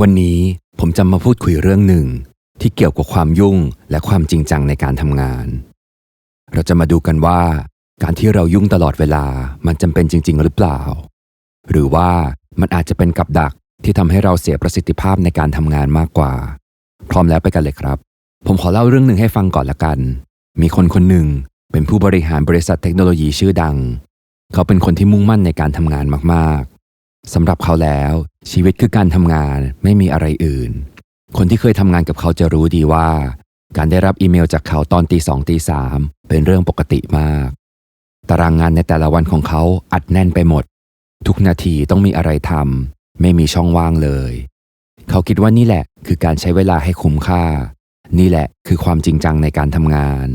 วันนี้ผมจะมาพูดคุยเรื่องหนึ่ง ที่เกี่ยวกับความยุ่งและความจริงจังในการทำงาน เราจะมาดูกันว่า การที่เรายุ่งตลอดเวลามันจำเป็นจริง ๆ หรือเปล่า หรือว่ามันอาจจะเป็นกับดักที่ทำให้เราเสียประสิทธิภาพในการทำงานมากกว่า พร้อมแล้วไปกันเลยครับ ผมขอเล่าเรื่องหนึ่งให้ฟังก่อนละกัน มีคนคนหนึ่งเป็นผู้บริหารบริษัทเทคโนโลยีชื่อดัง เขาเป็นคนที่มุ่งมั่นในการทำงานมาก สำหรับเขาแล้ว ชีวิตคือการทำงานไม่มีอะไรอื่น คนที่เคยทำงานกับเขาจะรู้ดีว่า การได้รับอีเมลจากเขาตอนตีสองตีสามเป็นเรื่องปกติมาก ตารางงานในแต่ละวันของเขาอัดแน่นไปหมด ทุกนาทีต้องมีอะไรทำไม่มีช่องว่างเลย เขาคิดว่านี่แหละคือการใช้เวลาให้คุ้มค่า นี่แหละคือความจริงจังในการทำงาน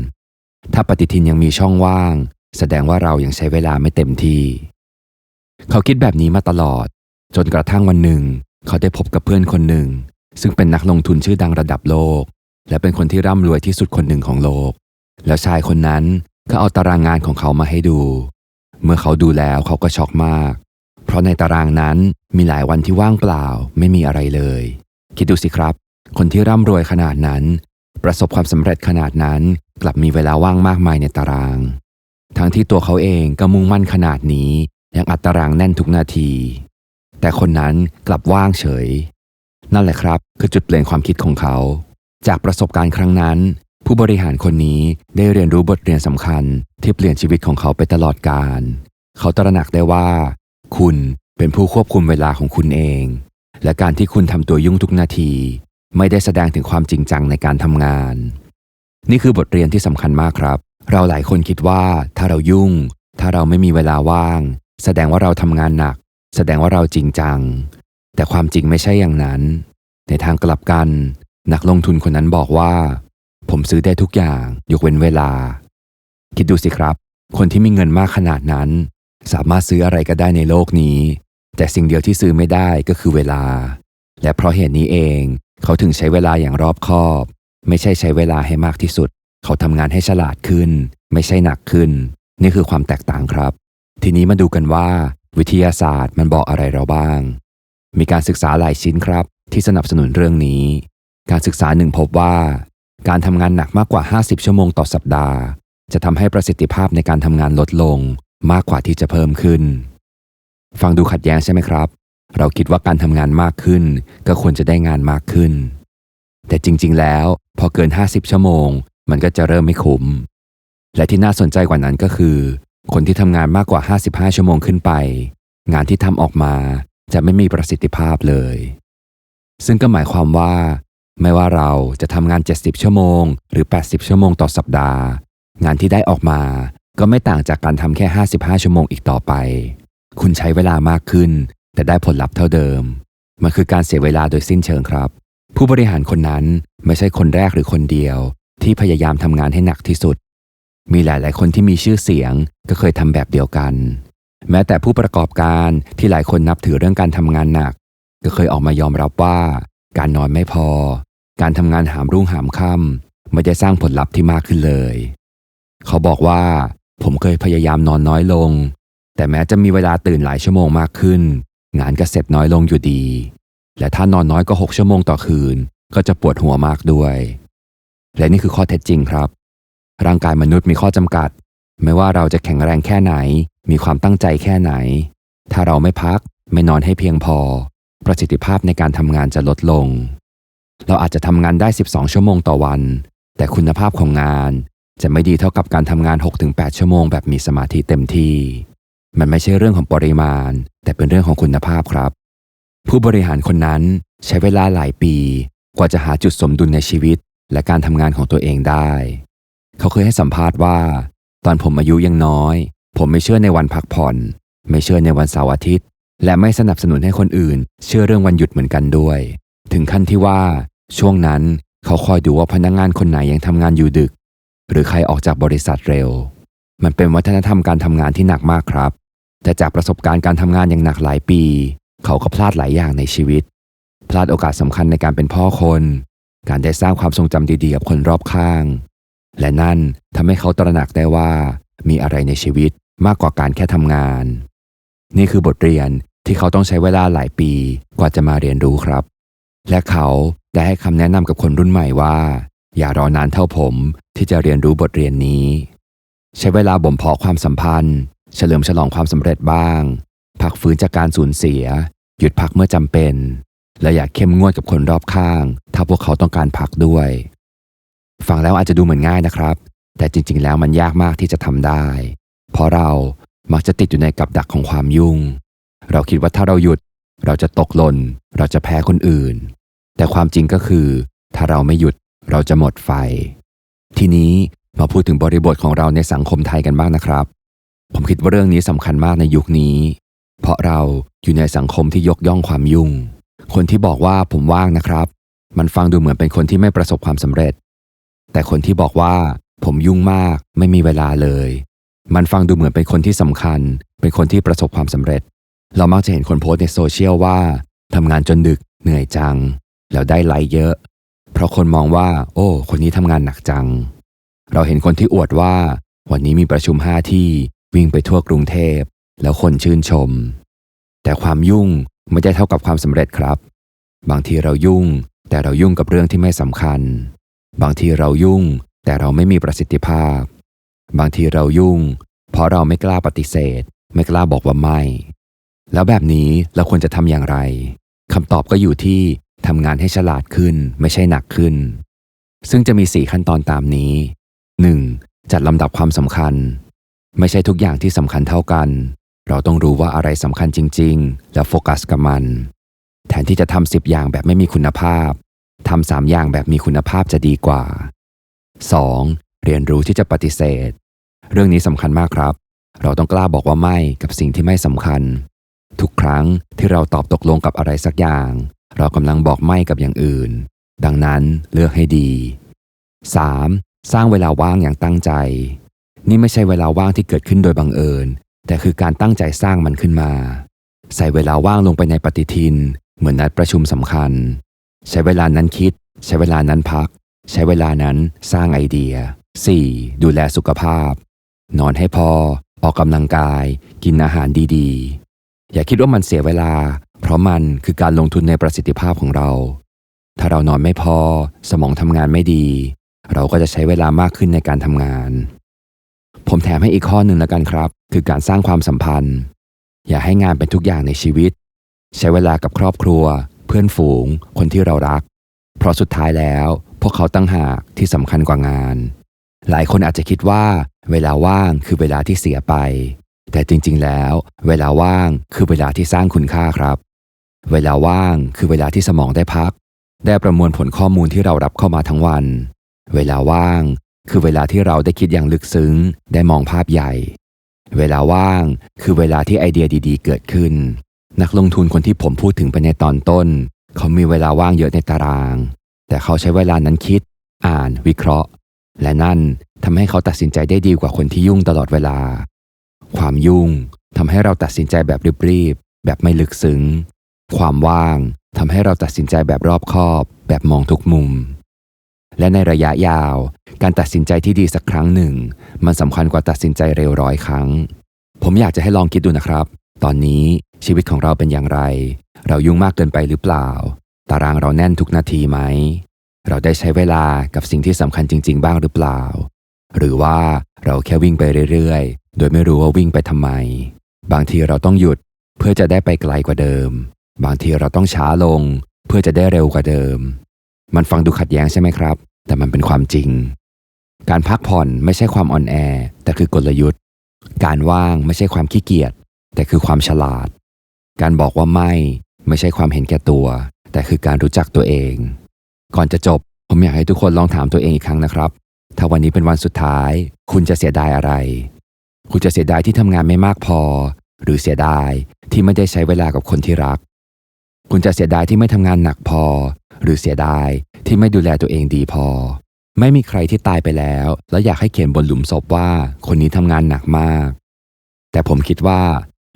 ถ้าปฏิทินยังมีช่องว่าง แสดงว่าเรายังใช้เวลาไม่เต็มที่ เขาคิดแบบนี้มาตลอด จนกระทั่งวันหนึ่ง เขาได้พบกับเพื่อนคนหนึ่ง ซึ่งเป็นนักลงทุนชื่อดังระดับโลก และเป็นคนที่ร่ำรวยที่สุดคนหนึ่งของโลก แล้วชายคนนั้นก็เอาตารางงานของเขามาให้ดู เมื่อเขาดูแล้วเขาก็ช็อกมาก เพราะในตารางนั้นมีหลายวันที่ว่างเปล่าไม่มีอะไรเลย คิดดูสิครับ คนที่ร่ำรวยขนาดนั้น ประสบความสำเร็จขนาดนั้น กลับมีเวลาว่างมากมายในตาราง ทั้งที่ตัวเขาเองก็มุ่งมั่นขนาดนี้ ยังอัดตารางแน่นทุกนาที แต่คนนั้นกลับว่างเฉย นั่นแหละครับ คือจุดเปลี่ยนความคิดของเขา จากประสบการณ์ครั้งนั้น ผู้บริหารคนนี้ได้เรียนรู้บทเรียนสำคัญ ที่เปลี่ยนชีวิตของเขาไปตลอดกาลเขาตระหนักได้ว่า คุณเป็นผู้ควบคุมเวลาของคุณเอง และการที่คุณทำตัวยุ่งทุกนาที ไม่ได้แสดงถึงความจริงจังในการทำงาน นี่คือบทเรียนที่สำคัญมากครับ เราหลายคนคิดว่าถ้าเรายุ่ง ถ้าเราไม่มีเวลาว่าง แสดงว่าเราทำงานหนัก แสดงว่าเราจริงจัง แต่ความจริงไม่ใช่อย่างนั้น ในทางกลับกัน นักลงทุนคนนั้นบอกว่า ผมซื้อได้ทุกอย่าง ยกเว้นเวลา คิดดูสิครับ คนที่มีเงินมากขนาดนั้น สามารถซื้ออะไรก็ได้ในโลกนี้ แต่สิ่งเดียวที่ซื้อไม่ได้ก็คือเวลา และเพราะเหตุนี้เองเขาถึงใช้เวลาอย่างรอบคอบ ไม่ใช่ใช้เวลาให้มากที่สุด เขาทำงานให้ฉลาดขึ้น ไม่ใช่หนักขึ้น นี่คือความแตกต่างครับ ทีนี้มาดูกันว่า วิทยาศาสตร์มันบอกอะไรเราบ้าง มีการศึกษาหลายชิ้นครับ ที่สนับสนุนเรื่องนี้ การศึกษาหนึ่งพบว่า การทำงานหนักมากกว่า 50 ชั่วโมงต่อสัปดาห์ จะทำให้ประสิทธิภาพในการทำงานลดลงมากกว่าที่จะเพิ่มขึ้น ฟังดูขัดแย้งใช่ไหมครับ เราคิดว่าการทำงานมากขึ้น ก็ควรจะได้งานมากขึ้น แต่จริงๆ แล้วพอเกิน 50 ชั่วโมง มันก็จะเริ่มไม่คุ้ม และที่น่าสนใจกว่านั้นก็คือ คนที่ทำงานมากกว่า 55 ชั่วโมงขึ้นไป งานที่ทำออกมาจะไม่มีประสิทธิภาพเลย ซึ่งก็หมายความว่า ไม่ว่าเราจะทำงาน 70 ชั่วโมง หรือ 80 ชั่วโมงต่อสัปดาห์ งานที่ได้ออกมาก็ไม่ต่างจากการทำแค่ 55 ชั่วโมงอีกต่อไป คุณใช้เวลามากขึ้น แต่ได้ผลลัพธ์เท่าเดิม มันคือการเสียเวลาโดยสิ้นเชิงครับ ผู้บริหารคนนั้นไม่ใช่คนแรกหรือคนเดียว ที่พยายามทำงานให้หนักที่สุด มีหลาย ๆ คนที่มีชื่อเสียงก็เคยทำแบบเดียวกัน แม้แต่ผู้ประกอบการที่หลายคนนับถือเรื่องการทำงานหนัก ก็เคยออกมายอมรับว่า การนอนไม่พอ การทำงานหามรุ่งหามค่ำไม่ได้สร้างผลลัพธ์ที่มากขึ้นเลย เขาบอกว่า ผมเคยพยายามนอนน้อยลง แต่แม้จะมีเวลาตื่นหลายชั่วโมงมากขึ้น งานก็เสร็จน้อยลงอยู่ดี และถ้านอนน้อยกว่า6ชั่วโมงต่อคืน ก็จะปวดหัวมากด้วย และนี่คือข้อเท็จจริงครับ ร่างกายมนุษย์มีข้อจำกัด ไม่ว่าเราจะแข็งแรงแค่ไหน มีความตั้งใจแค่ไหน ถ้าเราไม่พัก ไม่นอนให้เพียงพอ ประสิทธิภาพในการทำงานจะลดลง เราอาจจะทำงานได้ 12 ชั่วโมงต่อวัน แต่คุณภาพของงานจะไม่ดีเท่ากับการทำงาน 6-8 ชั่วโมงแบบมีสมาธิเต็มที่ มันไม่ใช่เรื่องของปริมาณ แต่เป็นเรื่องของคุณภาพครับ ผู้บริหารคนนั้นใช้เวลาหลายปี กว่าจะหาจุดสมดุลในชีวิต และการทำงานของตัวเองได้ เขาเคยให้สัมภาษณ์ว่า ตอนผมอายุยังน้อย ผมไม่เชื่อในวันพักผ่อน ไม่เชื่อในวันเสาร์อาทิตย์ และไม่สนับสนุนให้คนอื่น เชื่อเรื่องวันหยุดเหมือนกันด้วย ถึงขั้นที่ว่า ช่วงนั้นเขาคอยดูว่าพนักงงานคนไหนยังทำงานอยู่ดึก หรือใครออกจากบริษัทเร็ว มันเป็นวัฒนธรรมการทำงานที่หนักมากครับ แต่จากประสบการณ์การทำงานอย่างหนักหลายปี เขาก็พลาดหลายอย่างในชีวิต พลาดโอกาสสำคัญในการเป็นพ่อคน การได้สร้างความทรงจำดีๆกับคนรอบข้าง และนั่นทำให้เขาตระหนักได้ว่ามีอะไรในชีวิตมากกว่าการแค่ทำงาน นี่คือบทเรียนที่เขาต้องใช้เวลาหลายปีกว่าจะมาเรียนรู้ครับ และเขาได้ให้คำแนะนำกับคนรุ่นใหม่ว่า อย่ารอนานเท่าผมที่จะเรียนรู้บทเรียนนี้ ใช้เวลาบ่มเพาะความสัมพันธ์ เฉลิมฉลองความสำเร็จบ้าง พักฟื้นจากการสูญเสีย หยุดพักเมื่อจำเป็น และอย่าเข้มงวดกับคนรอบข้าง ถ้าพวกเขาต้องการพักด้วย ฟังแล้วอาจจะดูเหมือนง่ายนะครับ แต่จริงๆ แล้วมันยากมากที่จะทำได้ เพราะเรามักจะติดอยู่ในกับดักของความยุ่ง เราคิดว่าถ้าเราหยุด เราจะตกหล่น เราจะแพ้คนอื่น แต่ความจริงก็คือ ถ้าเราไม่หยุดเราจะหมดไฟ ทีนี้มาพูดถึงบริบทของเราในสังคมไทยกันบ้างนะครับ ผมคิดว่าเรื่องนี้สำคัญมากในยุคนี้ เพราะเราอยู่ในสังคมที่ยกย่องความยุ่ง คนที่บอกว่าผมว่างนะครับ มันฟังดูเหมือนเป็นคนที่ไม่ประสบความสำเร็จ แต่คนที่บอกว่า ผมยุ่งมากไม่มีเวลาเลย มันฟังดูเหมือนเป็นคนที่สำคัญ เป็นคนที่ประสบความสำเร็จ เรามักจะเห็นคนโพสต์ในโซเชียลว่าทำงานจนดึกเหนื่อยจัง แล้วได้ไลค์เยอะ เพราะคนมองว่า โอ้ คนนี้ทำงานหนักจัง เราเห็นคนที่อวดว่า วันนี้มีประชุมห้าที่วิ่งไปทั่วกรุงเทพ แล้วคนชื่นชม แต่ความยุ่งไม่ได้เท่ากับความสำเร็จครับ บางทีเรายุ่งแต่เรายุ่งกับเรื่องที่ไม่สำคัญ บางทีเรายุ่ง แต่เราไม่มีประสิทธิภาพ บางทีเรายุ่ง เพราะเราไม่กล้าปฏิเสธ ไม่กล้าบอกว่าไม่ แล้วแบบนี้เราควรจะทำอย่างไรคำตอบก็อยู่ที่ทำงานให้ฉลาดขึ้น ไม่ใช่หนักขึ้น ซึ่งจะมีสี่ขั้นตอนตามนี้ 1. จัดลำดับความสำคัญ ไม่ใช่ทุกอย่างที่สำคัญเท่ากัน เราต้องรู้ว่าอะไรสำคัญจริง ๆ แล้วโฟกัสกับมัน แทนที่จะทำสิบอย่างแบบไม่มีคุณภาพ ทำสามอย่างแบบมีคุณภาพจะดีกว่า 2. เรียนรู้ที่จะปฏิเสธ เรื่องนี้สำคัญมากครับ เราต้องกล้าบอกว่าไม่กับสิ่งที่ไม่สำคัญ ทุกครั้งที่เราตอบตกลงกับอะไรสักอย่าง เรากำลังบอกไม่กับอย่างอื่น ดังนั้นเลือกให้ดี 3. สร้างเวลาว่างอย่างตั้งใจ นี่ไม่ใช่เวลาว่างที่เกิดขึ้นโดยบังเอิญ แต่คือการตั้งใจสร้างมันขึ้นมา ใส่เวลาว่างลงไปในปฏิทิน เหมือนนัดประชุมสำคัญ ใช้เวลานั้นคิด ใช้เวลานั้นพัก ใช้เวลานั้นสร้างไอเดีย 4. ดูแลสุขภาพ นอนให้พอ ออกกำลังกาย กินอาหารดีๆ อย่าคิดว่ามันเสียเวลา เพราะมันคือการลงทุนในประสิทธิภาพของเรา ถ้าเรานอนไม่พอ สมองทำงานไม่ดี เราก็จะใช้เวลามากขึ้นในการทำงาน ผมแถมให้อีกข้อหนึ่งแล้วกันครับ คือการสร้างความสัมพันธ์ อย่าให้งานเป็นทุกอย่างในชีวิต ใช้เวลากับครอบครัว เพื่อนฝูง คนที่เรารัก เพราะสุดท้ายแล้ว พวกเขาตั้งหากที่สำคัญกว่างาน หลายคนอาจจะคิดว่า เวลาว่างคือเวลาที่เสียไป แต่จริงๆแล้ว เวลาว่างคือเวลาที่สร้างคุณค่าครับ เวลาว่างคือเวลาที่สมองได้พัก ได้ประมวลผลข้อมูลที่เรารับเข้ามาทั้งวัน เวลาว่างคือเวลาที่เราได้คิดอย่างลึกซึ้ง ได้มองภาพใหญ่ เวลาว่างคือเวลาที่ไอเดียดีๆ เกิดขึ้น นักลงทุนคนที่ผมพูดถึงไปในตอนต้น เขามีเวลาว่างเยอะในตาราง แต่เขาใช้เวลานั้นคิด อ่านวิเคราะห์ และนั่นทำให้เขาตัดสินใจได้ดีกว่าคนที่ยุ่งตลอดเวลา ความยุ่งทำให้เราตัดสินใจแบบรีบๆแบบไม่ลึกซึ้ง ความว่างทำให้เราตัดสินใจแบบรอบคอบ แบบมองทุกมุม และในระยะยาว การตัดสินใจที่ดีสักครั้งหนึ่ง มันสำคัญกว่าตัดสินใจเร็วร้อยครั้ง ผมอยากจะให้ลองคิดดูนะครับ ตอนนี้ชีวิตของเราเป็นอย่างไร เรายุ่งมากเกินไปหรือเปล่า ตารางเราแน่นทุกนาทีไหม เราได้ใช้เวลากับสิ่งที่สำคัญจริง ๆ บ้างหรือเปล่า หรือว่าเราแค่วิ่งไปเรื่อยๆ โดยไม่รู้ว่าวิ่งไปทำไม บางทีเราต้องหยุดเพื่อจะได้ไปไกลกว่าเดิม บางทีเราต้องช้าลงเพื่อจะได้เร็วกว่าเดิม มันฟังดูขัดแย้งใช่ไหมครับ แต่มันเป็นความจริง การพักผ่อนไม่ใช่ความอ่อนแอ แต่คือกลยุทธ์ การว่างไม่ใช่ความขี้เกียจ แต่คือความฉลาด การบอกว่าไม่ไม่ใช่ความเห็นแก่ตัว แต่คือการรู้จักตัวเอง ก่อนจะจบผมอยากให้ทุกคนลองถามตัวเองอีกครั้งนะครับ ถ้าวันนี้เป็นวันสุดท้าย คุณจะเสียดายอะไร คุณจะเสียดายที่ทำงานไม่มากพอ หรือเสียดายที่ไม่ได้ใช้เวลากับคนที่รัก คุณจะเสียดายที่ไม่ทำงานหนักพอ หรือเสียดายที่ไม่ดูแลตัวเองดีพอ ไม่มีใครที่ตายไปแล้ว แล้วอยากให้เขียนบนหลุมศพว่าคนนี้ทำงานหนักมาก แต่ผมคิดว่า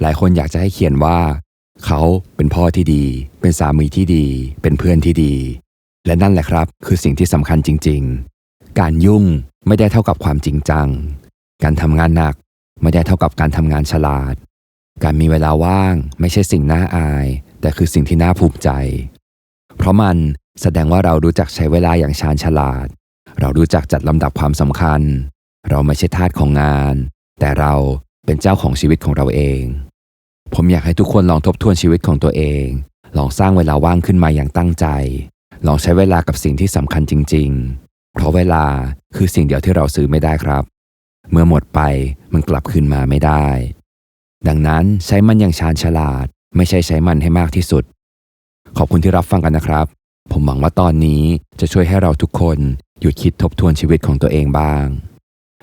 หลายคนอยากจะให้เขียนว่า เขาเป็นพ่อที่ดี เป็นสามีที่ดี เป็นเพื่อนที่ดี และนั่นแหละครับ คือสิ่งที่สำคัญจริง ๆ การยุ่งไม่ได้เท่ากับความจริงจัง การทำงานหนักไม่ได้เท่ากับการทำงานฉลาด การมีเวลาว่างไม่ใช่สิ่งน่าอาย แต่คือสิ่งที่น่าภูมิใจ เพราะมันแสดงว่าเรารู้จักใช้เวลาอย่างชาญฉลาด เรารู้จักจัดลำดับความสำคัญ เราไม่ใช่ทาสของงาน แต่เราเป็นเจ้าของชีวิตของเราเอง ผมอยากให้ทุกคนลองทบทวนชีวิตของตัวเอง ลองสร้างเวลาว่างขึ้นมาอย่างตั้งใจ ลองใช้เวลากับสิ่งที่สำคัญจริง ๆ เพราะเวลาคือสิ่งเดียวที่เราซื้อไม่ได้ครับ เมื่อหมดไปมันกลับคืนมาไม่ได้ ดังนั้นใช้มันอย่างชาญฉลาด ไม่ใช่ใช้มันให้มากที่สุด ขอบคุณที่รับฟังกันนะครับ ผมหวังว่าตอนนี้จะช่วยให้เราทุกคนหยุดคิดทบทวนชีวิตของตัวเองบ้าง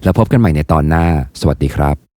แล้วพบกันใหม่ในตอนหน้า สวัสดีครับ